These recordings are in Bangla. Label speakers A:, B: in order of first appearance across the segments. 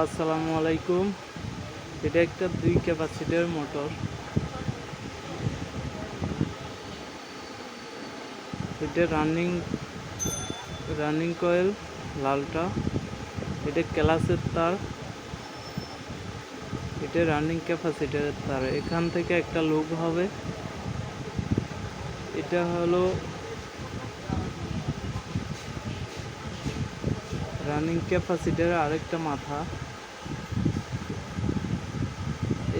A: আসসালামু আলাইকুম। এটা একটা দুই ক্যাপাসিটির মোটর। এটা রানিং রানিং কয়েল, লালটা। এটা ক্লাসের তার। এটা রানিং ক্যাপাসিটারের তার। এখান থেকে একটা লুপ হবে। এটা হলো রানিং ক্যাপাসিটারের আরেকটা মাথা।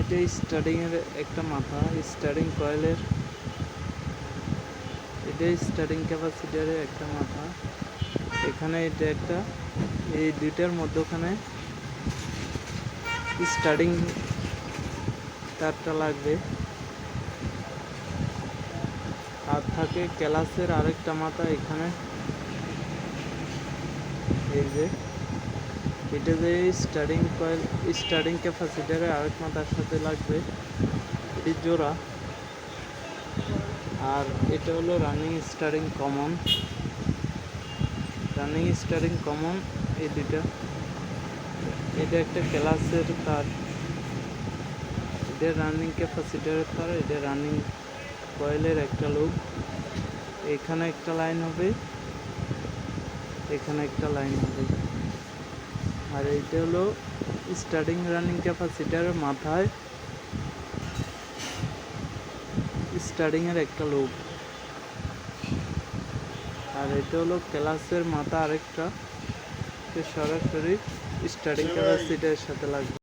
A: এটা স্টার্টিং এর একটা মাথা স্টার্টিং কয়েলের এটা স্টার্টিং ক্যাপাসিটারের একটা মাথা। এখানে এটা একটা, এই দুইটার মধ্যখানে স্টার্টিং তারটা লাগবে। আর থাকে ক্লাসের আরেকটা মাথা এখানে। এই যে, এটা যে স্টার্টিং কয়েল স্টার্টিং ক্যাপাসিটারে আরেক মাথার সাথে লাগবে এটি জোড়া। আর এটা হলো running starting common running starting common এই দুইটা। এটা একটা ক্লাসের তার। এটা রানিং ক্যাপাসিটারের তার, এটা রানিং কয়েলের একটা লুপ এখানে একটা লাইন হবে। এখানে একটা লাইন হবে আর এইটা হলো স্টার্টিং রানিং ক্যাপাসিটার মাথায় স্টার্টিং এর একটা লোক আর এটা হলো ক্লাসের মাথা আরেকটা। সরাসরি স্টার্টিং ক্যাপাসিটার সাথে লাগবে।